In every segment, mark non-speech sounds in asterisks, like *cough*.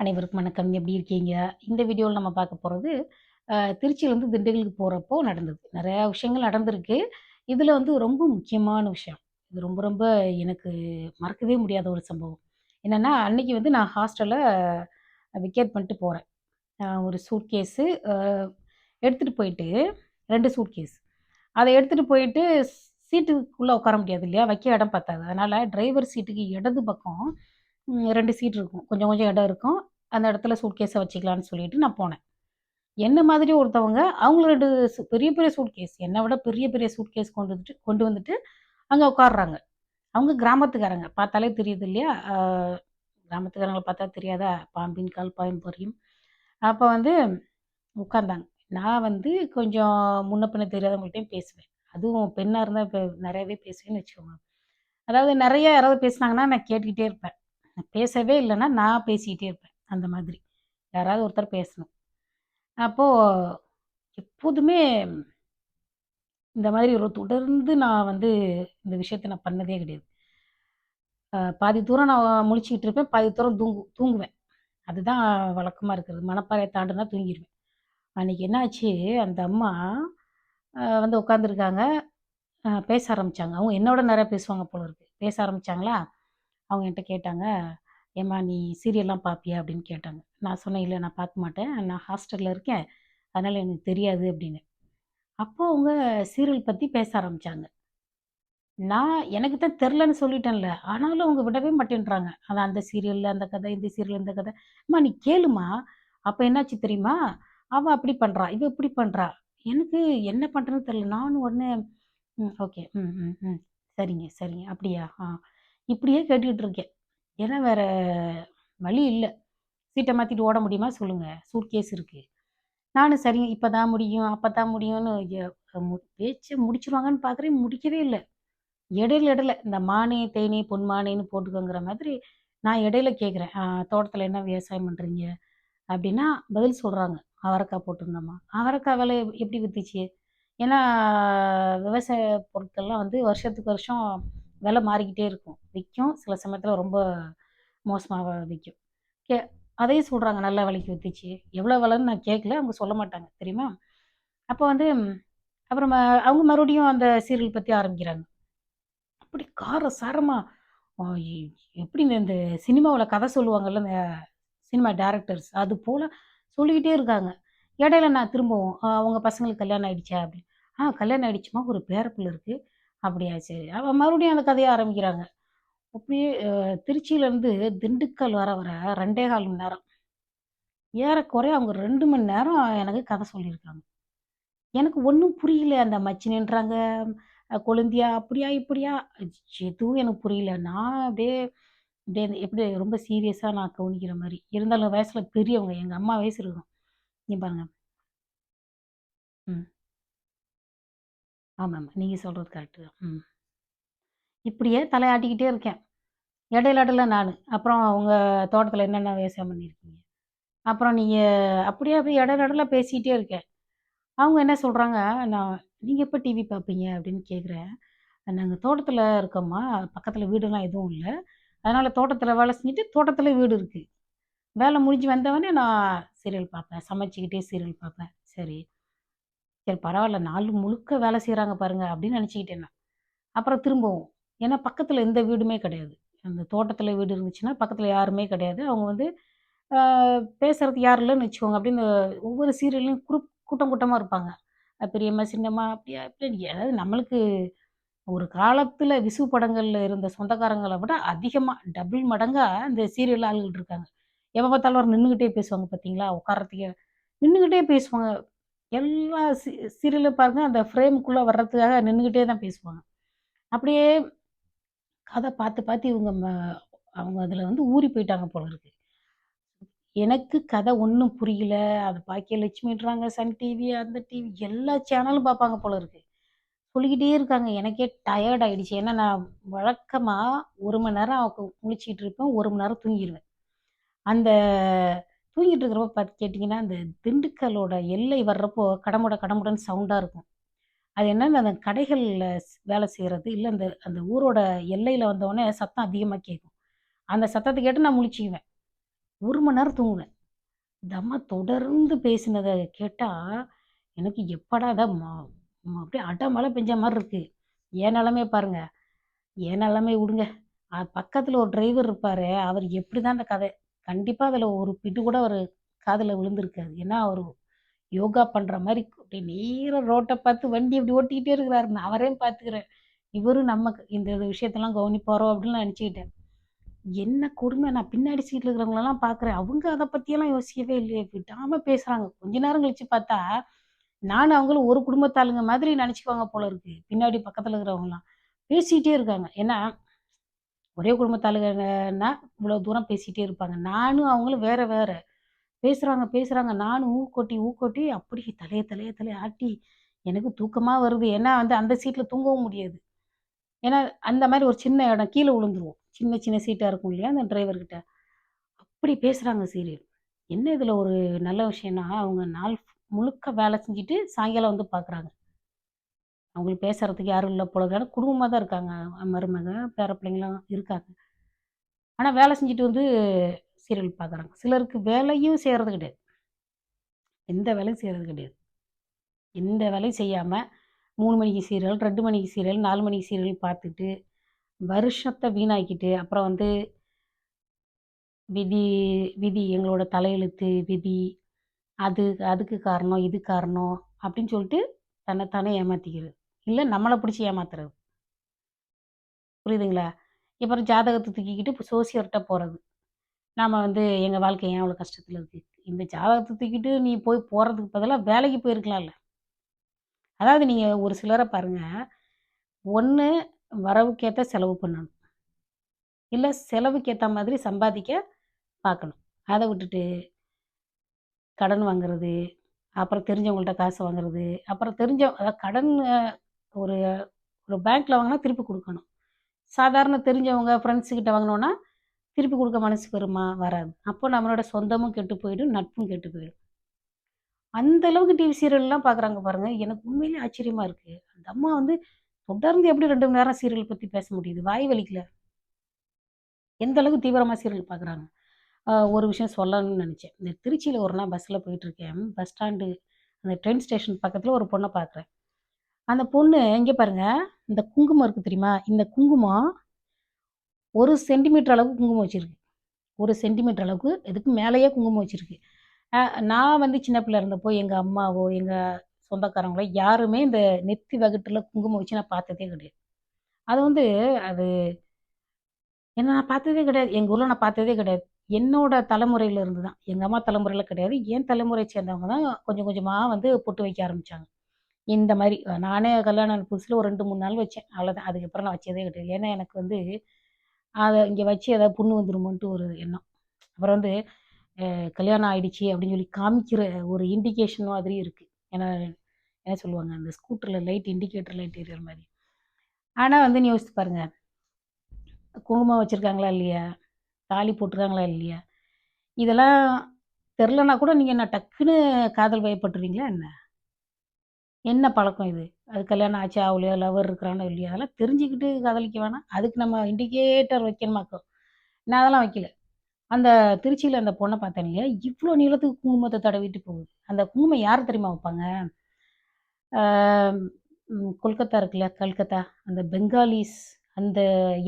அனைவருக்கும் வணக்கம். எப்படி இருக்கீங்க? இந்த வீடியோவில் நம்ம பார்க்க போகிறது திருச்சியிலேருந்து திண்டுக்கலுக்கு போகிறப்போ நடந்தது. நிறையா விஷயங்கள் நடந்திருக்கு. இதில் வந்து ரொம்ப முக்கியமான விஷயம். இது ரொம்ப ரொம்ப எனக்கு மறக்கவே முடியாத ஒரு சம்பவம். என்னென்னா அன்னைக்கு வந்து நான் ஹாஸ்டலில் விக்கேட் பண்ணிட்டு போகிறேன் ஒரு சூட்கேஸு கேஸு எடுத்துகிட்டு போயிட்டு 2 சூட்கேஸ். அதை எடுத்துகிட்டு போயிட்டு சீட்டுக்குள்ளே உட்கார முடியாது இல்லையா? வைக்க இடம் பார்த்தாது அதனால் டிரைவர் சீட்டுக்கு இடது பக்கம் ரெண்டு சீட் இருக்கும். கொஞ்சம் கொஞ்சம் இடம் இருக்கும். அந்த இடத்துல சூட்கேஸை வச்சுக்கலான்னு சொல்லிட்டு நான் போனேன். என்ன மாதிரி ஒருத்தவங்க, அவங்களும் ரெண்டு பெரிய பெரிய சூட்கேஸ். என்னை விட பெரிய பெரிய சூட்கேஸ் கொண்டு வந்துட்டு கொண்டு வந்துட்டு அங்கே உட்காடுறாங்க அவங்க கிராமத்துக்காரங்க. பார்த்தாலே தெரியுது இல்லையா? கிராமத்துக்காரங்களை பார்த்தா தெரியாதா? பாம்பின் கால் பாயும் பொரியும் அப்போ வந்து உட்காந்தாங்க நான் வந்து கொஞ்சம் முன்ன பின்ன தெரியாதவங்கள்ட்டையும் பேசுவேன். அதுவும் பெண்ணாக இருந்தால் இப்போ நிறையவே பேசுவேன்னு வச்சுக்கோங்க. அதாவது நிறைய யாராவது பேசுனாங்கன்னா, நான் கேட்டுக்கிட்டே இருப்பேன். பேசவே இல்லைன்னா நான் பேசிக்கிட்டே இருப்பேன். அந்த மாதிரி. யாராவது ஒருத்தர் பேசணும். அப்போது எப்போதுமே இந்த மாதிரி ஒரு தொடர்ந்து நான் வந்து இந்த விஷயத்த நான் பண்ணதே கிடையாது. பாதி தூரம் நான் முழிச்சுக்கிட்டு இருப்பேன். பாதி தூரம் தூங்கு தூங்குவேன். அதுதான் வழக்கமாக இருக்கிறது. மணப்பாறைய தாண்டுனா தூங்கிடுவேன் அன்னைக்கு என்னாச்சு, அந்த அம்மா வந்து உட்காந்துருக்காங்க. பேச ஆரம்பித்தாங்க அவங்க என்னோட நிறையா பேசுவாங்க போல இருக்கு. பேச ஆரம்பிச்சாங்களா, அவங்க என்கிட்ட கேட்டாங்க, "ஏம்மா நீ சீரியல்லாம் பார்ப்பியா?" அப்படின்னு கேட்டாங்க. நான் சொன்னேன், இல்லை நான் பார்க்க மாட்டேன். நான் ஹாஸ்டலில் இருக்கேன். அதனால் எனக்கு தெரியாது" அப்படின்னு அப்போ அவங்க சீரியல் பற்றி பேச ஆரம்பிச்சாங்க. நான் எனக்கு தான் தெரிலன்னு சொல்லிட்டேன்ல. ஆனாலும் அவங்க விடவே மாட்டேன்றாங்க. அதான் அந்த சீரியலில் அந்த கதை, இந்த சீரியல் இந்த கதை. "அம்மா நீ கேளுமா அப்போ என்னாச்சு தெரியுமா? அவள் அப்படி பண்ணுறா இவ இப்படி பண்ணுறா எனக்கு என்ன பண்ணுறேன்னு தெரில நானும் உடனே, "ம் ஓகே. ம், ம், ம். சரிங்க, சரிங்க. அப்படியா? ஆ." இப்படியே கேட்டுக்கிட்டு இருக்கேன். ஏன்னா வேற வழி இல்லை. சீட்டை மாற்றிட்டு ஓட முடியுமா சொல்லுங்கள் சூட்கேஸ் இருக்குது நானும் சரிங்க இப்பதான் முடியும், அப்போ தான் முடியும்னு எ மு பார்க்குறேன், முடிக்கவே இல்லை. இடையில இடையில இந்த மானே, தேனே, பொன்மானேன்னு போட்டுக்கோங்கிற மாதிரி நான் இடையில கேட்குறேன். தோட்டத்தில் என்ன விவசாயம் பண்ணுறீங்க அப்படின்னா பதில் சொல்கிறாங்க அவரைக்காய் போட்டிருந்தோம்மா." அவரைக்காய் விலை எப்படி விற்றுச்சு ஏன்னா விவசாய பொருட்கள்லாம் வந்து வருஷத்துக்கு வருஷம் விலை மாறிக்கிட்டே இருக்கும். விற்கும் சில சமயத்தில் ரொம்ப மோசமாக விற்கும் கே அதையும் சொல்கிறாங்க நல்ல விலைக்கு விற்றுச்சு எவ்வளோ விலைன்னு நான் கேட்கல. அவங்க சொல்ல மாட்டாங்க. தெரியுமா? அப்போ வந்து அப்புறம் அவங்க மறுபடியும் அந்த சீரியல் பற்றி ஆரம்பிக்கிறாங்க. அப்படி கார சாரமாக எப்படி இந்த சினிமாவில் கதை சொல்லுவாங்கல்ல, இந்த சினிமா டேரக்டர்ஸ் அது போல் சொல்லிக்கிட்டே இருக்காங்க. இடையில நான் திரும்பவும் அவங்க பசங்களுக்கு கல்யாணம் ஆகிடுச்சா அப்படின்னு. "ஆ கல்யாணம் ஆகிடுச்சுமா ஒரு பேர இருக்குது "அப்படியா சரி." அவ மறுபடியும் அந்த கதையை ஆரம்பிக்கிறாங்க. அப்படியே திருச்சியிலேருந்து திண்டுக்கல் வர வர 2 1/4 மணி நேரம். ஏறக்குறைய அவங்க ரெண்டு மணி நேரம் எனக்கு கதை சொல்லியிருக்காங்க. எனக்கு ஒன்றும் புரியல. அந்த மச்சினன்றாங்க, கொழுந்தியா, அப்படியா, இப்படியா எதுவும் எனக்கு புரியல. நான் அப்படியே அப்படியே எப்படி ரொம்ப சீரியஸாக நான் கவனிக்கிற மாதிரி இருந்தாலும் வயசில் பெரியவங்க. எங்கள் அம்மா வயசு இருக்கும். நீ பாருங்க. ம். ஆமாம் நீங்கள் சொல்கிறது கரெக்டு தான். ம். இப்படியே தலையாட்டிக்கிட்டே இருக்கேன். இடையில இடையில நான் அப்புறம் உங்கள் தோட்டத்தில் என்னென்ன விவசாயம் பண்ணியிருக்கீங்க? அப்புறம் நீங்கள் அப்படியே அப்படியே இடையில இடையில பேசிக்கிட்டே இருக்கேன். அவங்க என்ன சொல்கிறாங்க நான் நீங்கள் எப்போ டிவி பார்ப்பீங்க?" அப்படின்னு கேட்குறேன். நாங்கள் தோட்டத்தில் இருக்கோம்மா. பக்கத்தில் வீடுலாம் எதுவும் இல்லை அதனால் தோட்டத்தில் வேலை செஞ்சுட்டு, தோட்டத்தில் வீடு இருக்குது வேலை முடிஞ்சு வந்தவொடனே நான் சீரியல் பார்ப்பேன். சமைச்சிக்கிட்டே சீரியல் பார்ப்பேன்." சரி. சரி பரவாயில்ல நாள் முழுக்க வேலை செய்கிறாங்க பாருங்க அப்படின்னு நினச்சிக்கிட்டேன் நான். அப்புறம் திரும்பவும். ஏன்னா பக்கத்தில் எந்த வீடுமே கிடையாது. அந்த தோட்டத்தில் வீடு இருந்துச்சுன்னா, பக்கத்தில் யாருமே கிடையாது. அவங்க வந்து பேசுகிறது யார் இல்லைன்னு வச்சுக்கோங்க. அப்படின்னு ஒவ்வொரு சீரியல்லையும் குரூப் கூட்டம் கூட்டமாக இருப்பாங்க. பெரியம்மா, சின்னம்மா அப்படியா இப்படின்னு அதாவது நம்மளுக்கு ஒரு காலத்தில் விசு படங்களில் இருந்த சொந்தக்காரங்களை விட அதிகமாக டபுள் மடங்காக இந்த சீரியல் ஆளுகள் இருக்காங்க. எப்போ பார்த்தாலும் ஒரு நின்றுக்கிட்டே பேசுவாங்க பார்த்தீங்களா? உட்கார்றதுக்கே நின்றுக்கிட்டே பேசுவாங்க. எல்லா சி சீரியலும் பாருங்க அந்த ஃப்ரேமுக்குள்ளே வர்றதுக்காக நின்றுக்கிட்டே தான் பேசுவாங்க. அப்படியே கதை பார்த்து பார்த்து இவங்க ம அவங்க அதில் வந்து ஊறி போயிட்டாங்க போல இருக்கு. எனக்கு கதை ஒன்றும் புரியல. அது பாக்கிய லட்சுமின்றாங்க சன் டிவி, அந்த டிவி எல்லா சேனலும் பார்ப்பாங்க போல இருக்கு. சொல்லிக்கிட்டே இருக்காங்க. எனக்கே டயர்ட் ஆகிடுச்சு ஏன்னா நான் வழக்கமாக ஒரு மணி நேரம் கு குளிச்சிக்கிட்டு இருப்பேன். ஒரு மணி நேரம் தூங்கிடுவேன் அந்த தூங்கிட்டு இருக்கிறப்ப பார்த்து கேட்டிங்கன்னா அந்த திண்டுக்கலோட எல்லை வர்றப்போ கடமுட கடமுடன்னு சவுண்டாக இருக்கும். அது என்னன்னா அந்த கடைகளில் வேலை செய்கிறது இல்லை அந்த அந்த ஊரோட எல்லையில் வந்தோனே சத்தம் அதிகமாக கேட்கும். அந்த சத்தத்தை கேட்டு நான் முழிச்சிக்குவேன் ஒரு மணி நேரம் தூங்குவேன். இந்த அம்மா தொடர்ந்து பேசினதை கேட்டால் எனக்கு எப்படா அதை ம அப்படியே அடமழை பெஞ்ச மாதிரி இருக்குது என் நிலைமைய பாருங்கள் என் நிலைமைய விடுங்க. பக்கத்தில் ஒரு டிரைவர் இருப்பார் அவர் எப்படி தான் அந்த கதை கண்டிப்பாக அதில் ஒரு பிட்டு கூட அவர் காதில் விழுந்திருக்காது. ஏன்னா, அவர் யோகா பண்ணுற மாதிரி அப்படியே நேரா ரோட்டை பார்த்து வண்டி இப்படி ஓட்டிக்கிட்டே இருக்கிறாரு. நான் அவரையும் பார்த்துக்கிறேன். இவரும் நமக்கு இந்த விஷயத்தெல்லாம் கவனிப்பாரோ அப்படின்னு நினச்சிக்கிட்டேன் என்ன கொடுமை! நான் பின்னாடி சீட்டில் இருக்கிறவங்களெல்லாம் பார்க்குறேன். அவங்க அதை பற்றியெல்லாம் யோசிக்கவே இல்லையே! விடாமல் பேசுகிறாங்க கொஞ்ச நேரம் கழிச்சு பார்த்தா, நானும் அவங்களும் ஒரு குடும்பத்தாளுங்க மாதிரி நினச்சிக்குவாங்க போல இருக்கு. பின்னாடி பக்கத்தில் இருக்கிறவங்களாம் பேசிக்கிட்டே இருக்காங்க. ஏன்னா, ஒரே குடும்பத்தாளுகன்னா இவ்வளோ தூரம் பேசிகிட்டே இருப்பாங்க. நானும் அவங்களும் வேற வேற. பேசுகிறாங்க பேசுகிறாங்க நானும் ஊக்கொட்டி, ஊக்கொட்டி அப்படியே தலையை தலைய தலைய ஆட்டி, எனக்கு தூக்கமாக வருது. ஏன்னா வந்து அந்த சீட்டில் தூங்கவும் முடியாது. ஏன்னா, அந்த மாதிரி ஒரு சின்ன இடம். கீழே விழுந்துருவோம். சின்ன சின்ன சீட்டாக இருக்கும் இல்லையா? அந்த டிரைவர்கிட்ட அப்படி பேசுகிறாங்க சீரியல். என்ன இதில் ஒரு நல்ல விஷயம்னா, அவங்க நாள் முழுக்க வேலை செஞ்சுட்டு சாயங்காலம் வந்து பார்க்குறாங்க. அவங்களுக்கு பேசுகிறதுக்கு யாரும் இல்லை போல இருக்கு. குடும்பமாக தான் இருக்காங்க. மருமக, பேர பிள்ளைங்களாம் இருக்காங்க. ஆனால் வேலை செஞ்சுட்டு வந்து சீரியல் பார்க்குறாங்க. சிலருக்கு வேலையும் செய்கிறது கிடையாது. எந்த வேலையும் செய்கிறது கிடையாது. எந்த வேலையும் செய்யாமல் மூணு மணிக்கு சீரியல், ரெண்டு மணிக்கு சீரியல், நாலு மணிக்கு சீரியல் பார்த்துட்டு, வருஷத்தை வீணாக்கிட்டு, அப்புறம் வந்து விதி விதி எங்களோட தலையெழுத்து, விதி, அது அதுக்கு காரணம், இது காரணம் அப்படின்னு சொல்லிட்டு தன்னைத்தானே ஏமாற்றிக்கிறது இல்லை நம்மளை பிடிச்சி ஏமாத்துறது. புரியுதுங்களா? இப்போ ஜாதகத்தை தூக்கிக்கிட்டு இப்ப போகிறது நாம் வந்து எங்கள் வாழ்க்கை ஏன் அவ்வளோ கஷ்டத்தில் இருக்குது இந்த ஜாதகத்தை தூக்கிட்டு நீ போய் போகிறதுக்கு பதிலாக வேலைக்கு போயிருக்கலாம்ல. அதாவது நீங்கள் ஒரு சிலரை பாருங்கள் ஒன்று வரவுக்கேற்ற செலவு பண்ணணும். இல்லை செலவுக்கு மாதிரி சம்பாதிக்க பார்க்கணும். அதை விட்டுட்டு கடன் வாங்குறது, அப்புறம் தெரிஞ்சவங்கள்ட்ட காசு வாங்குறது, அப்புறம் தெரிஞ்ச அதாவது கடன் ஒரு ஒரு பேங்க்கில் வாங்கினா திருப்பி கொடுக்கணும் சாதாரண தெரிஞ்சவங்க, ஃப்ரெண்ட்ஸுக்கிட்ட வாங்கினோன்னா திருப்பி கொடுக்க மனசு வருமா? வராது. அப்போ நம்மளோட சொந்தமும் கெட்டு போயிடும், நட்பும் கெட்டு போயிடும். அந்த அளவுக்கு டிவி சீரியல்லாம் பார்க்குறாங்க பாருங்கள் எனக்கு உண்மையிலேயே ஆச்சரியமாக இருக்குது அந்த அம்மா வந்து தொடர்ந்து எப்படி ரெண்டு மணி நேரம் சீரியல் பற்றி பேச முடியுது? வாய் வலிக்கல. எந்த அளவுக்கு தீவிரமாக சீரியல் பார்க்குறாங்க. ஒரு விஷயம் சொல்லணும்னு நினச்சேன் இந்த திருச்சியில் ஒரு நாள் பஸ்ஸில் போயிட்டுருக்கேன். பஸ் ஸ்டாண்டு அந்த ட்ரெயின் ஸ்டேஷன் பக்கத்தில் ஒரு பொண்ணை பார்க்குறேன். அந்த பொண்ணு இங்கே பாருங்க, இந்த குங்குமம் இருக்குது தெரியுமா? இந்த குங்குமம் ஒரு சென்டிமீட்டர் அளவுக்கு குங்குமம் வச்சுருக்கு ஒரு சென்டிமீட்டர் அளவுக்கு இதுக்கு மேலேயே குங்குமம் வச்சுருக்கு நான் வந்து சின்ன பிள்ளை இருந்தப்போ எங்கள் அம்மாவோ, எங்கள் சொந்தக்காரங்களோ யாருமே இந்த நெத்தி வகுட்டில் குங்குமம் வச்சு நான் பார்த்ததே கிடையாது. அது வந்து அது என்ன நான் பார்த்ததே கிடையாது. எங்கள் ஊரில் நான் பார்த்ததே கிடையாது. என்னோட தலைமுறையில இருந்து தான். எங்கள் அம்மா தலைமுறையில் கிடையாது. என் தலைமுறையை சேர்ந்தவங்க தான் கொஞ்சம் கொஞ்சமாக வந்து பொட்டு வைக்க ஆரம்பிச்சாங்க. இந்த மாதிரி நானே கல்யாணம் புதுசில் ஒரு 2, 3 நாள் வச்சேன். அவ்வளோதான். அதுக்கப்புறம் நான் வச்சதே கிடையாது. ஏன்னா எனக்கு வந்து அதை இங்கே வச்சு ஏதாவது புண்ணு வந்துருமோன்ட்டு ஒரு எண்ணம். அப்புறம் வந்து கல்யாணம் ஆயிடுச்சு அப்படின்னு சொல்லி காமிக்கிற ஒரு இண்டிகேஷன் மாதிரி இருக்குது ஏன்னா என்ன சொல்லுவாங்க, அந்த ஸ்கூட்டரில் லைட் இண்டிகேட்டர் லைட் எரியற மாதிரி ஆனால் வந்து நீ யோசித்து பாருங்கள் குங்குமம் வச்சுருக்காங்களா இல்லையா? தாலி போட்டிருக்காங்களா இல்லையா? இதெல்லாம் தெரிலனா கூட நீங்கள் என்ன டக்குன்னு காதல் வயப்பட்டுருவீங்களா என்ன? என்ன பழக்கம் இது? அது கல்யாணம் ஆச்சு அவளையோ லவர் இருக்கிறானோ இல்லையோ அதெல்லாம் தெரிஞ்சுக்கிட்டு காதலிக்க வேணாம். அதுக்கு நம்ம இண்டிகேட்டர் வைக்கணுமாக்கோ நான் அதெல்லாம் வைக்கல. அந்த திருச்சியில் அந்த பொண்ணை பார்த்தேன் இல்லையா? இவ்வளோ நீளத்துக்கு குங்குமத்தை தடவிட்டு போகுது. அந்த குங்குமம் யார் தெரியுமா வைப்பாங்க? கொல்கத்தா இருக்குல்ல, கல்கத்தா. அந்த பெங்காலிஸ் அந்த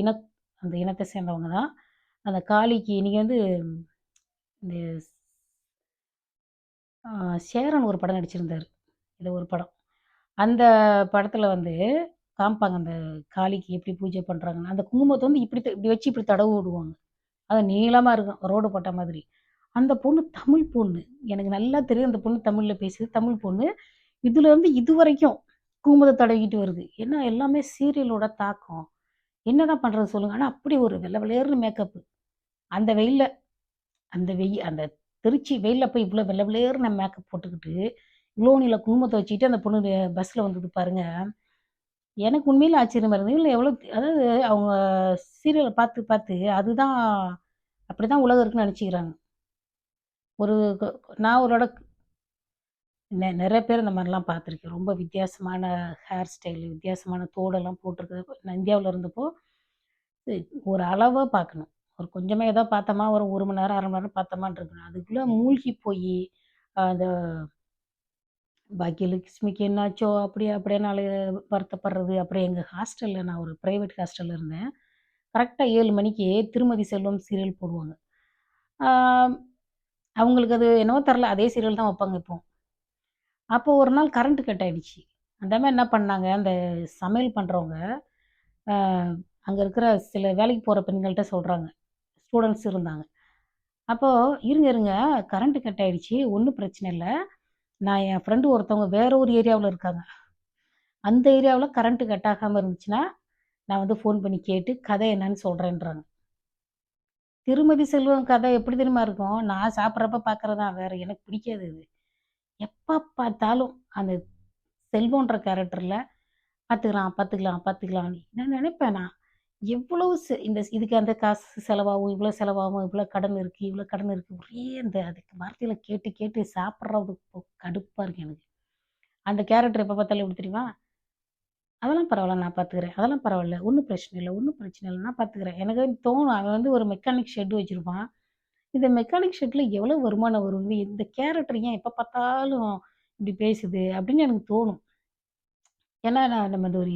இன அந்த இனத்தை சேர்ந்தவங்க தான். அந்த காளிக்கு நீங்க வந்து இந்த சேரன் ஒரு படம் நடிச்சிருந்தாரு. இது ஒரு படம். அந்த படத்துல வந்து காமிப்பாங்க அந்த காளிக்கு எப்படி பூஜை பண்றாங்கன்னு. அந்த குங்குமத்தை வந்து இப்படி த இப்படி வச்சு இப்படி தடவி விடுவாங்க. அது நீளமா இருக்கும். ரோடு போட்ட மாதிரி. அந்த பொண்ணு தமிழ் பொண்ணு. எனக்கு நல்லா தெரியும் அந்த பொண்ணு தமிழ்ல பேசுது. தமிழ் பொண்ணு. இதுலேருந்து இது வரைக்கும் குங்குமத்தை தடவிக்கிட்டு வருது. ஏன்னா எல்லாமே சீரியலோட தாக்கம். என்னதான் பண்றது சொல்லுங்க? ஆனா அப்படி ஒரு வெள்ள வெளேர்ன்னு மேக்கப்பு. அந்த வெயிலில் அந்த வெயில் அந்த திருச்சி வெயிலில் போய் இவ்வளோ வெள்ள வெளேர்ன்னு மேக்கப் போட்டுக்கிட்டு, குளோனியில் குங்குமத்தை வச்சுக்கிட்டு அந்த பொண்ணு பஸ்ஸில் வந்தது பாருங்க. எனக்கு உண்மையில் ஆச்சரியமா இருந்தது. இல்லை எவ்வளோ அதாவது அவங்க சீரியலை பார்த்து பார்த்து அதுதான் அப்படி தான் உலகம் இருக்குன்னு நினச்சிக்கிறாங்க ஒரு நான் ஒரு நெ நிறைய பேர் இந்த மாதிரிலாம் பார்த்துருக்கேன். ரொம்ப வித்தியாசமான ஹேர் ஸ்டைலு, வித்தியாசமான தோடெல்லாம் போட்டிருக்கிறது நான் இருந்தப்போ, ஒரு அளவாக பார்க்கணும். ஒரு கொஞ்சமே ஏதோ பார்த்தோமா, ஒரு ஒரு மணி நேரம், அரை மணி நேரம் பார்த்தோமான் இருக்கணும். அதுக்குள்ளே மூழ்கி போய் அந்த பாக்கியலட்சுமிக்கு என்னாச்சோ, அப்படி அப்படியே அழு வருத்தப்படுறது. அப்புறம் எங்கள் ஹாஸ்டலில் நான் ஒரு ப்ரைவேட் ஹாஸ்டலில் இருந்தேன். கரெக்டாக ஏழு மணிக்கு திருமதி செல்வம் சீரியல் போடுவாங்க. அவங்களுக்கு அது என்னவோ தெரில அதே சீரியல் தான் வைப்பாங்க இப்போ அப்போ ஒரு நாள் கரண்ட் கட் ஆகிடுச்சு அந்த அம்மா என்ன பண்ணாங்க, அந்த சமையல் பண்ணுறவங்க அங்கே இருக்கிற சில வேலைக்கு போகிற பெண்கள்கிட்ட சொல்கிறாங்க ஸ்டூடெண்ட்ஸ் இருந்தாங்க. அப்போது "இருங்க, இருங்க கரண்ட்டு கட் ஆகிடுச்சி ஒன்றும் பிரச்சனை இல்லை நான் என் ஃப்ரெண்டு ஒருத்தவங்க வேற ஒரு ஏரியாவில் இருக்காங்க. அந்த ஏரியாவில் கரண்ட்டு கட் ஆகாமல் இருந்துச்சுன்னா, நான் வந்து ஃபோன் பண்ணி கேட்டு கதை என்னன்னு சொல்கிறேன்றாங்க திருமதி செல்வம் கதை எப்படி தெரியுமா இருக்கும்? நான் சாப்பிட்றப்ப பார்க்குறது தான். வேற எனக்கு பிடிக்காது இது எப்போ பார்த்தாலும் அந்த செல்வன்ற கேரக்டரில் பார்த்துக்கலாம், பார்த்துக்கலாம், பார்த்துக்கலாம்னு நான் நினைப்பேன் நான், எவ்வளவு இந்த இதுக்கு அந்த காசு செலவாகும், இவ்வளோ செலவாகும், இவ்வளோ கடன் இருக்குது இவ்வளோ கடன் இருக்குது ஒரே அந்த அதுக்கு வார்த்தையில் கேட்டு, கேட்டு சாப்பிட்றது கடுப்பாக கடுப்பா இருக்கு எனக்கு. அந்த கேரக்டர் எப்போ பார்த்தாலும் எப்படி தெரியுமா? "அதெல்லாம் பரவாயில்ல நான் பார்த்துக்கிறேன். அதெல்லாம் பரவாயில்ல ஒன்றும் பிரச்சனை இல்லை ஒன்றும் பிரச்சனை இல்லை நான் பார்த்துக்கிறேன்." எனக்கு தோணும். அவன் வந்து ஒரு மெக்கானிக் ஷெட் வச்சுருப்பான் இந்த மெக்கானிக் ஷெட்டில் எவ்வளோ வருமானம் வரும்? இந்த கேரக்டர் ஏன் எப்போ பார்த்தாலும் இப்படி பேசுது? அப்படின்னு எனக்கு தோணும். ஏன்னா, நான் நம்ம இந்த ஒரு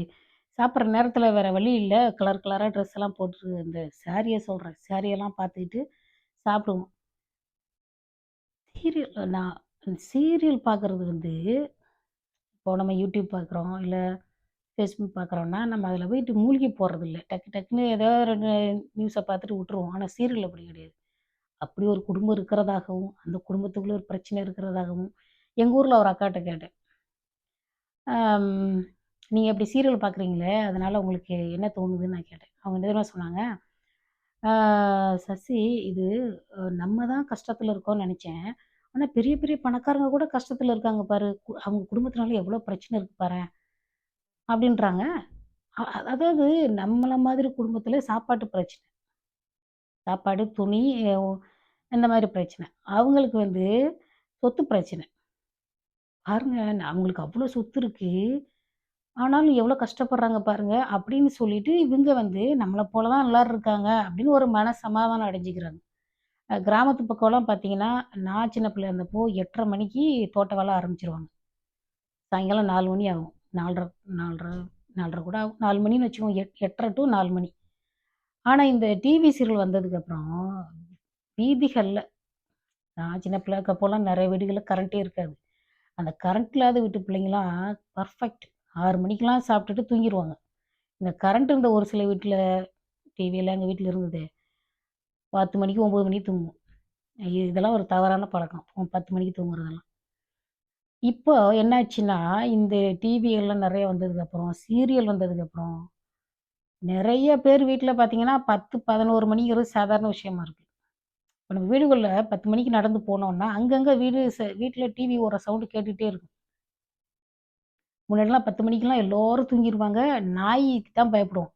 சாப்பிட்ற நேரத்தில் வேறு வழி இல்லை கலர் கலராக ட்ரெஸ் எல்லாம் போட்டு இந்த சாரியை சொல்கிறேன் சாரியெல்லாம் பார்த்துக்கிட்டு சாப்பிடுவோம். சீரியல் நான் சீரியல் பார்க்குறது வந்து, இப்போ நம்ம யூடியூப் பார்க்குறோம், இல்லை ஃபேஸ்புக் பார்க்குறோம்னா, நம்ம அதில் போயிட்டு மூழ்கி போறதில்ல. டக்கு டக்குன்னு ஏதோ ரெண்டு நியூஸை பார்த்துட்டு விட்டுருவோம். ஆனால் சீரியல் அப்படி கிடையாது. அப்படி ஒரு குடும்பம் இருக்கிறதாகவும், அந்த குடும்பத்துக்குள்ளே ஒரு பிரச்சனை இருக்கிறதாகவும், எங்கள் ஊரில் ஒரு அக்காட்ட கேட்டேன். நீங்கள் அப்படி இப்படி சீரியல் பார்க்குறீங்களே, அதனால் உங்களுக்கு என்ன தோணுதுன்னு?" நான் கேட்டேன். அவங்க என்ன தெரியுமா சொன்னாங்க? சசி இது நம்ம தான் கஷ்டத்தில் இருக்கோம்னு நினச்சேன் ஆனால் பெரிய பெரிய பணக்காரங்க கூட கஷ்டத்தில் இருக்காங்க பாரு. கு அவங்க குடும்பத்தினால எவ்வளோ பிரச்சனை இருக்கு பாரு அப்படின்றாங்க. அதாவது நம்மளை மாதிரி குடும்பத்தில் சாப்பாட்டு பிரச்சனை. சாப்பாடு, துணி இந்த மாதிரி பிரச்சனை. அவங்களுக்கு வந்து சொத்து பிரச்சனை. பாருங்க அவங்களுக்கு அவ்வளோ சொத்து இருக்குது ஆனாலும் எவ்வளோ கஷ்டப்படுறாங்க பாருங்க. அப்படின்னு சொல்லிட்டு இவங்க வந்து நம்மளை போல தான் எல்லாரும் இருக்காங்க அப்படின்னு ஒரு மன சமாதானம் அடைஞ்சிக்கிறாங்க கிராமத்து பக்கம்லாம் பார்த்தீங்கன்னா, நான் சின்ன பிள்ளை இருந்தப்போ 8:30 மணிக்கு தோட்ட வேலை ஆரம்பிச்சிருவாங்க சாயங்காலம் நாலு மணி ஆகும். 4:30 4:30 4:30 கூட ஆகும். நாலு மணின்னு வச்சுக்கோங்க. எட் எட்டரை டு நாலு மணி. ஆனால் இந்த டிவி சீரியல் வந்ததுக்கப்புறம், வீதிகளில் நான் சின்ன பிள்ளை இருக்கப்போலாம் நிறைய வீடுகளில் கரண்ட்டே இருக்காது. அந்த கரண்ட் இல்லாத வீட்டு பிள்ளைங்களாம் பர்ஃபெக்ட். ஆறு மணிக்கெலாம் சாப்பிட்டுட்டு தூங்கிருவாங்க. இந்த கரண்ட் இருந்த ஒரு சில வீட்டில் டிவியெல்லாம் எங்கள் வீட்டில் இருந்தது. 10 மணிக்கு ஒம்பது மணிக்கு தூங்குவோம். இதெல்லாம் ஒரு தவறான பழக்கம். 10 மணிக்கு தூங்குறதெல்லாம். இப்போ என்னாச்சுன்னா, இந்த டிவியெல்லாம் நிறைய வந்ததுக்கப்புறம், சீரியல் வந்ததுக்கப்புறம், நிறைய பேர் வீட்டில் பார்த்தீங்கன்னா 10, 11 மணிங்கிறது சாதாரண விஷயமா இருக்கு. இப்போ நம்ம வீடுகளில் பத்து மணிக்கு நடந்து போனோம்னா, அங்கங்கே வீடு ச வீட்டில் டிவி ஓடுற சவுண்டு கேட்டுகிட்டே இருக்கும். முன்னாடிலாம் 10 மணிக்கெல்லாம் எல்லோரும் தூங்கிருவாங்க. நாய்க்கு தான் பயப்படுவோம்.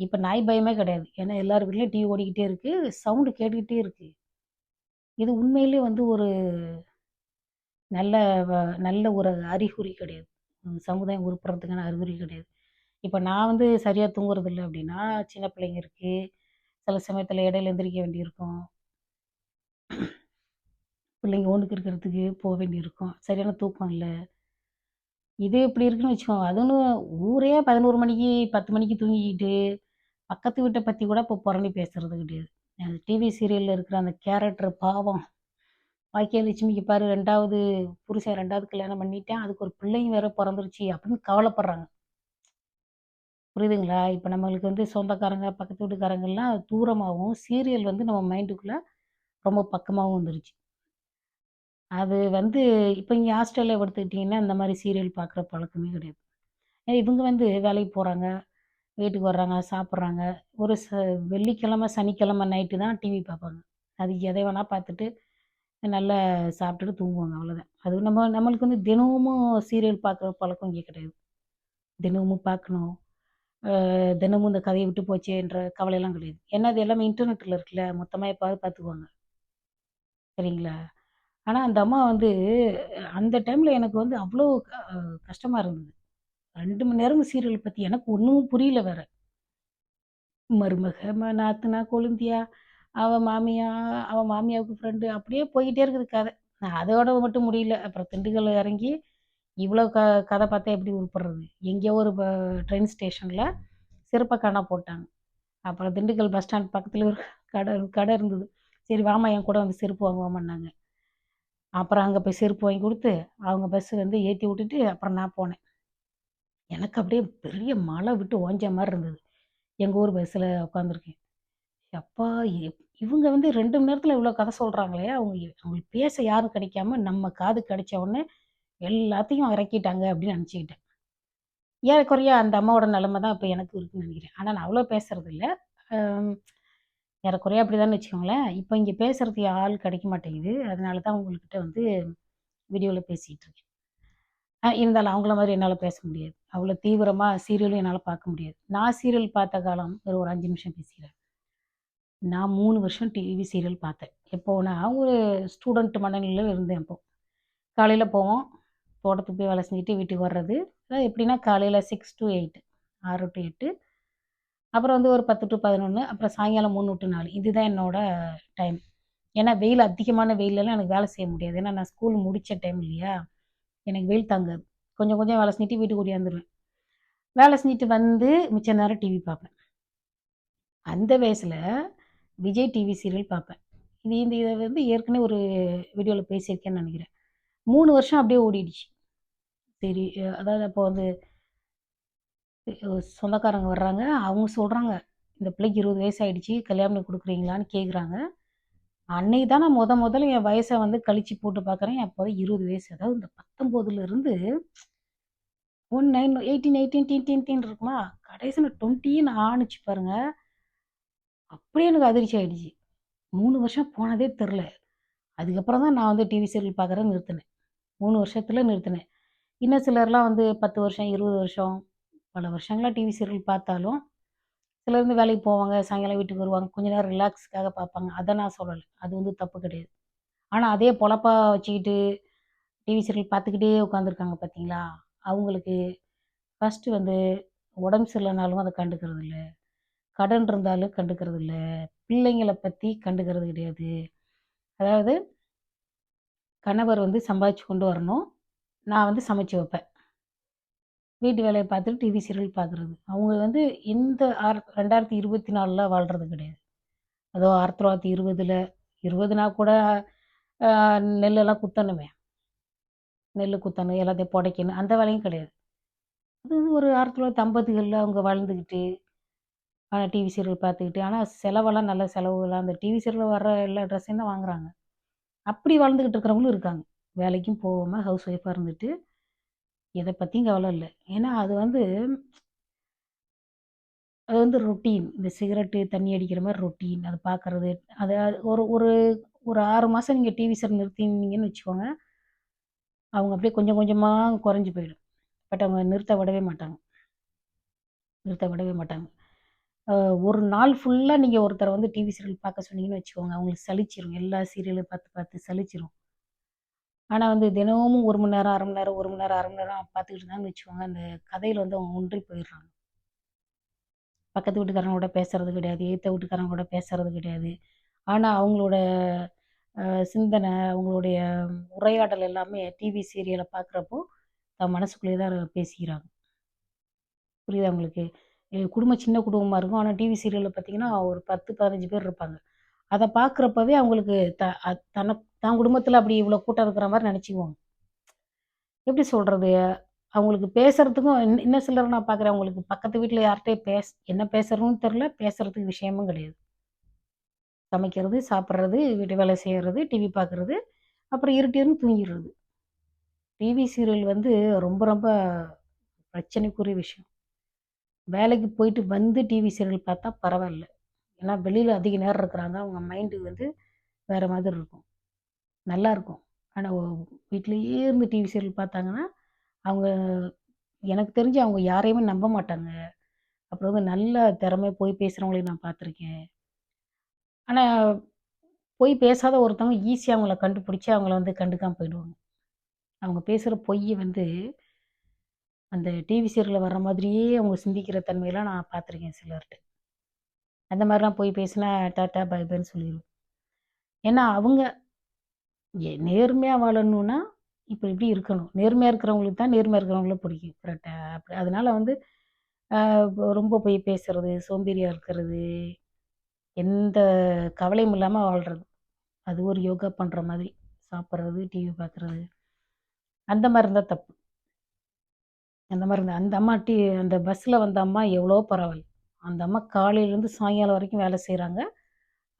இப்போ நாய் பயமே கிடையாது. ஏன்னா எல்லார் வீட்லேயும் டிவி ஓடிக்கிட்டே இருக்குது சவுண்டு கேட்டுக்கிட்டே இருக்குது இது உண்மையிலேயே வந்து ஒரு நல்ல வ நல்ல ஒரு அறிகுறி கிடையாது. சமுதாயம் உருப்புறதுக்கான அறிகுறி கிடையாது. இப்போ நான் வந்து சரியாக தூங்குறதில்ல அப்படின்னா, சின்ன பிள்ளைங்க இருக்குது சில சமயத்தில் இடையில எந்திரிக்க வேண்டியிருக்கும். பிள்ளைங்க ஒன்றுக்கு இருக்கிறதுக்கு போக வேண்டியிருக்கும். சரியான தூக்கம் இல்லை இது இப்படி இருக்குன்னு வச்சுக்கோங்க. அதுன்னு ஊரே 11 மணிக்கு, 10 மணிக்கு தூங்கிக்கிட்டு, பக்கத்து வீட்டை பற்றி கூட இப்போ புரணி பேசுறது கிடையாது. அந்த டிவி சீரியலில் இருக்கிற அந்த கேரக்டர் பாவம். பாக்கியலட்சுமிக்கு பாரு ரெண்டாவது புருஷன் ரெண்டாவது கல்யாணம் பண்ணிட்டேன் அதுக்கு ஒரு பிள்ளைங்க வேற பிறந்துருச்சு அப்படின்னு கவலைப்படுறாங்க. புரியுதுங்களா? இப்போ நம்மளுக்கு வந்து சொந்தக்காரங்க, பக்கத்து வீட்டுக்காரங்கெல்லாம் தூரமாகவும் சீரியல் வந்து நம்ம மைண்டுக்குள்ளே ரொம்ப பக்கமாகவும் வந்துருச்சு. அது வந்து இப்போ இங்கே ஹாஸ்டலில் எடுத்துக்கிட்டிங்கன்னா இந்த மாதிரி சீரியல் பார்க்குற பழக்கமே கிடையாது. ஏன்னா இவங்க வந்து வேலைக்கு போகிறாங்க வீட்டுக்கு வர்றாங்க, சாப்பிட்றாங்க ஒரு ச வெள்ளிக்கிழமை, சனிக்கிழமை நைட்டு தான் டிவி பார்ப்பாங்க. அது எதை வேணால் பார்த்துட்டு, நல்லா சாப்பிட்டுட்டு தூங்குவாங்க அவ்வளோதான். அது நம்ம நம்மளுக்கு வந்து தினமும் சீரியல் பார்க்குற பழக்கம் இங்கே கிடையாது. தினமும் பார்க்கணும். தினமும் இந்த கதையை விட்டு போச்சேன்ற கவலையெல்லாம் கிடையாது. ஏன்னா அது எல்லாமே இன்டர்நெட்டில் இருக்குல்ல. மொத்தமாக எப்பாவது பார்த்துக்குவாங்க. சரிங்களா? ஆனால் அந்த அம்மா வந்து அந்த டைமில் எனக்கு வந்து அவ்வளோ கஷ்டமாக இருந்தது. ரெண்டு மணி நேரம் சீரியல் பற்றி எனக்கு ஒன்றும் புரியல வேற. மருமக, ம நாத்தனா, கொழுந்தியா அவள் மாமியா அவள் மாமியாவுக்கு ஃப்ரெண்டு அப்படியே போய்கிட்டே இருக்குது கதை. நான் அதோட மட்டும் முடியல. அப்புறம் திண்டுக்கல் இறங்கி இவ்வளோ க கதை பார்த்தா எப்படி உருப்படுறது? எங்கேயோ ஒரு ட்ரெயின் ஸ்டேஷனில் சிறப்பாக காணா போட்டாங்க. அப்புறம் திண்டுக்கல் பஸ் ஸ்டாண்ட் பக்கத்தில் ஒரு *laughs* கடை கடை இருந்தது. சரி வாமா என் கூட வந்து செருப்பு வாங்குவோம்னாங்க அப்புறம் அங்கே போய் செருப்பு வாங்கி கொடுத்து அவங்க பஸ் வந்து ஏற்றி விட்டுட்டு அப்புறம் நான் போனேன். எனக்கு அப்படியே பெரிய மலை விட்டு ஓஞ்ச மாதிரி இருந்தது. எங்கள் ஊர் பஸ்ஸில் உட்காந்துருக்கேன். அப்பா! இவங்க வந்து ரெண்டு மணி நேரத்தில் இவ்வளோ கதை சொல்கிறாங்களே அவங்க அவங்களுக்கு பேச யாரும் கிடைக்காம நம்ம காது கிடைச்ச உடனே எல்லாத்தையும் இறக்கிட்டாங்க அப்படின்னு நினச்சிக்கிட்டேன் ஏறக்குறைய அந்த அம்மாவோட நிலைமை தான் இப்போ எனக்கு இருக்குன்னு நினைக்கிறேன். ஆனால் நான் அவ்வளோ பேசுறது இல்லை ஏறக்குறைய அப்படிதான்னு வச்சுக்கோங்களேன். இப்போ இங்கே பேசுகிறதுக்கு ஆள் கிடைக்க மாட்டேங்குது. அதனால தான் உங்கள்கிட்ட வந்து வீடியோவில் பேசிகிட்டு இருக்கேன். இருந்தாலும் அவங்கள மாதிரி என்னால் பேச முடியாது. அவ்வளோ தீவிரமாக சீரியலும் என்னால் பார்க்க முடியாது. நான் சீரியல் பார்த்த காலம் ஒரு ஒரு அஞ்சு நிமிஷம் பேசுகிறேன் நான் மூணு வருஷம் டிவி சீரியல் பார்த்தேன். எப்போனா ஒரு ஸ்டூடெண்ட் மனநிலையில் இருந்தேன் அப்போ. காலையில் போவோம். தோட்டத்துக்கு போய் வேலை செஞ்சுட்டு வீட்டுக்கு வர்றது. அதாவது எப்படின்னா காலையில் சிக்ஸ் டூ 8 6 டூ 8 அப்புறம் வந்து ஒரு பத்து டு பதினொன்று அப்புறம் சாயங்காலம் மூணு டு நாலு இதுதான் என்னோட டைம். ஏன்னா வெயில் அதிகமான வெயிலெல்லாம் எனக்கு வேலை செய்ய முடியாது. ஏன்னா நான் ஸ்கூல் முடித்த டைம் இல்லையா? எனக்கு வெயில் தாங்காது. கொஞ்சம் கொஞ்சம் வேலை செஞ்சுட்டு வீட்டுக்கு ஓடியாந்துருவேன். வேலை செஞ்சுட்டு வந்து மிச்ச நேரம் டிவி பார்ப்பேன். அந்த வயசில் விஜய் டிவி சீரியல் பார்ப்பேன். இது இந்த இதை வந்து ஏற்கனவே ஒரு வீடியோவில் பேசியிருக்கேன்னு நினைக்கிறேன். மூணு வருஷம் அப்படியே ஓடிடுச்சு. சரி அதாவது அப்போ வந்து சொந்தக்காரங்க வர்றாங்க. அவங்க சொல்கிறாங்க "இந்த பிள்ளைக்கு 20 வயசு ஆயிடுச்சு. கல்யாணம் பண்ணி கேட்குறாங்க. அன்னைக்கு தான் நான் முத முதல்ல என் வயசை வந்து கழிச்சு போட்டு பார்க்குறேன். அப்போதான் 20 வயசு. அதாவது இந்த 19லருந்து 19 18 18 டீன் டீன் டீன் இருக்குமா? கடைசில 20ன்னு ஆணுச்சு பாருங்க. அப்படியே எனக்கு அதிர்ச்சி ஆகிடுச்சி மூணு வருஷம் போனதே தெரில அதுக்கப்புறம் தான் நான் வந்து டிவி சீரியல் பார்க்குறேன் நிறுத்தினேன் மூணு வருஷத்தில் நிறுத்தினேன் இன்னும் சிலர்லாம் வந்து 10 வருஷம், 20 வருஷம், பல வருஷங்களாக டிவி சீரியல் பார்த்தாலும், சிலருந்து வேலைக்கு போவாங்க, சாயங்காலம் வீட்டுக்கு வருவாங்க. கொஞ்ச நேரம் ரிலாக்ஸ்க்காக பார்ப்பாங்க. அதை நான் சொல்லலை அது வந்து தப்பு கிடையாது. ஆனால் அதே பொழப்பா வச்சுக்கிட்டு டிவி சீரியல் பார்த்துக்கிட்டே உட்காந்துருக்காங்க பார்த்தீங்களா? அவங்களுக்கு ஃபஸ்ட்டு வந்து உடம்பு சரியில்லைனாலும் அதை கண்டுக்கிறது இல்லை கடன் இருந்தாலும் கண்டுக்கிறது இல்லை பிள்ளைங்களை பற்றி கண்டுக்கிறது கிடையாது. அதாவது கணவர் வந்து சம்பாதிச்சு கொண்டு வரணும். நான் வந்து சமைச்சு வைப்பேன். வீட்டு வேலையை பார்த்துட்டு டிவி சீரியல் பார்க்குறது. அவங்க வந்து இந்த ஆர் 2024ல வாழ்றது கிடையாது. அதோ 1920ல 20னா கூட நெல்லெல்லாம் குத்தணுமே. நெல் குத்தணும், எல்லாத்தையும் புடைக்கணும். அந்த வேலையும் கிடையாது. அது ஒரு 1950கள்ல அவங்க வாழ்ந்துக்கிட்டு ஆனால் டிவி சீரியல் பார்த்துக்கிட்டு, ஆனால் செலவெல்லாம் நல்ல செலவுலாம் அந்த டிவி சீரியலில் வர்ற எல்லா ட்ரெஸ்ஸையும் தான் வாங்குறாங்க. அப்படி வாழ்ந்துக்கிட்டு இருக்கிறவங்களும் இருக்காங்க. வேலைக்கும் போகாமல் ஹவுஸ் ஒய்ஃபாக இருந்துட்டு, எதை பற்றியும் கவலை இல்லை ஏன்னா அது வந்து அது வந்து ரொட்டீன். இந்த சிகரெட்டு, தண்ணி அடிக்கிற மாதிரி ரொட்டீன். அதை பார்க்குறது அது ஒரு ஒரு ஒரு ஆறு மாதம் நீங்கள் டிவி சார் நிறுத்தினீங்கன்னு வச்சுக்கோங்க. அவங்க அப்படியே கொஞ்சம் கொஞ்சமாக குறைஞ்சு போயிடும். பட் அவங்க நிறுத்த விடவே மாட்டாங்க. நிறுத்த விடவே மாட்டாங்க. ஒரு நாள் ஃபுல்லாக நீங்கள் ஒருத்தரை வந்து டிவி சீரியல் பார்க்க சொன்னீங்கன்னு வச்சுக்கோங்க, அவங்களுக்கு சலிச்சிரும். எல்லா சீரியலும் பார்த்து பார்த்து சலிச்சிரும். ஆனால் வந்து தினமும் ஒரு மணி நேரம், அரை மணி நேரம், ஒரு மணி நேரம், அரை மணி நேரம் பார்த்துக்கிட்டு இருந்தாங்கன்னு வச்சுக்கோங்க, அந்த கதையில் வந்து அவங்க ஒன்றி போயிடுறாங்க. பக்கத்து வீட்டுக்காரங்க கூட பேசுறது கிடையாது. எதுத்த வீட்டுக்காரங்க கூட பேசுறது கிடையாது. ஆனால் அவங்களோட சிந்தனை, அவங்களுடைய உரையாடல் எல்லாமே டிவி சீரியலை பார்க்குறப்போ, தன் மனசுக்குள்ளேயே தான் பேசிக்கிறாங்க. புரியுதா உங்களுக்கு? குடும்பம் சின்ன குடும்பமாக இருக்கும். ஆனால் டிவி சீரியலில் பார்த்தீங்கன்னா, ஒரு 10, 15 பேர் இருப்பாங்க. அதை பார்க்குறப்பவே அவங்களுக்கு த தன தன் தான் அப்படி இவ்வளோ கூட்டம் இருக்கிற மாதிரி நினச்சிக்குவாங்க. எப்படி சொல்கிறது அவங்களுக்கு பேசுகிறதுக்கும் என்ன இன்னும் சிலர் நான் பார்க்குறேன், அவங்களுக்கு பக்கத்து வீட்டில் யார்கிட்டயும் பேச என்ன பேசுகிறோன்னு தெரில பேசுகிறதுக்கு விஷயமும் கிடையாது. சமைக்கிறது, சாப்பிட்றது வீட்டு வேலை செய்கிறது டிவி பார்க்குறது, அப்புறம் இருட்டிருந்து தூங்கிடுறது. டிவி சீரியல் வந்து ரொம்ப ரொம்ப பிரச்சனைக்குரிய விஷயம். வேலைக்கு போயிட்டு வந்து டிவி சீரியல் பார்த்தா பரவாயில்ல. ஏன்னா வெளியில் அதிக நேரம் இருக்கிறாங்க. அவங்க மைண்டு வந்து வேற மாதிரி இருக்கும். நல்லாயிருக்கும் ஆனால் ஒ இருந்து டிவி சீரியல் பார்த்தாங்கன்னா, அவங்க எனக்கு தெரிஞ்சு அவங்க யாரையுமே நம்ப மாட்டாங்க. அப்புறம் வந்து நல்ல திறமை போய் பேசுகிறவங்களையும் நான் பார்த்துருக்கேன். ஆனால் பொய் பேசாத ஒருத்தவங்க ஈஸியாக அவங்கள கண்டுபிடிச்சி அவங்கள வந்து கண்டுக்காம போயிடுவாங்க. அவங்க பேசுகிற பொய் வந்து அந்த டிவி சீரியலில் வர்ற மாதிரியே அவங்க சிந்திக்கிற தன்மையெல்லாம் நான் பார்த்துருக்கேன் சிலர்கிட்ட அந்த மாதிரிலாம் போய் பேசினா டாட்டா பை பைன்னு ஏன்னா அவங்க நேர்மையாக வாழணும்னா இப்போ இப்படி இருக்கணும். நேர்மையாக இருக்கிறவங்களுக்கு தான் நேர்மையாக இருக்கிறவங்கள பிடிக்கும். கரெக்டாக அப்படி. அதனால் வந்து ரொம்ப போய் பேசுறது சோம்பேறியாக இருக்கிறது எந்த கவலையும் இல்லாமல் வாழ்கிறது அது ஒரு யோகா பண்ணுற மாதிரி. சாப்பிட்றது டிவி பார்க்குறது. அந்த மாதிரி இருந்தால் தப்பு. அந்த மாதிரி இருந்தால் அந்த அம்மா டி அந்த பஸ்ஸில் வந்த அம்மா எவ்வளோ பரவாயில்ல. அந்த அம்மா காலையிலேருந்து சாயங்காலம் வரைக்கும் வேலை செய்கிறாங்க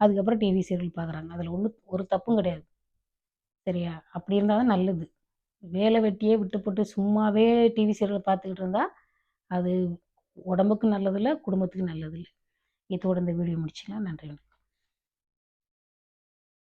அதுக்கப்புறம் டிவி சீரியல் பார்க்குறாங்க. அதில் ஒன்றும் ஒரு தப்பும் கிடையாது. சரியா? அப்படி இருந்தால் தான் நல்லது. வேலை வெட்டியே விட்டுப்புட்டு சும்மாவே டிவி சீரியல் பார்த்துக்கிட்டு இருந்தால் அது உடம்புக்கும் நல்லதில்லை குடும்பத்துக்கும் நல்லதில்லை. இதோட இந்த வீடியோ முடிச்சுக்கலாம். நன்றி வணக்கம்.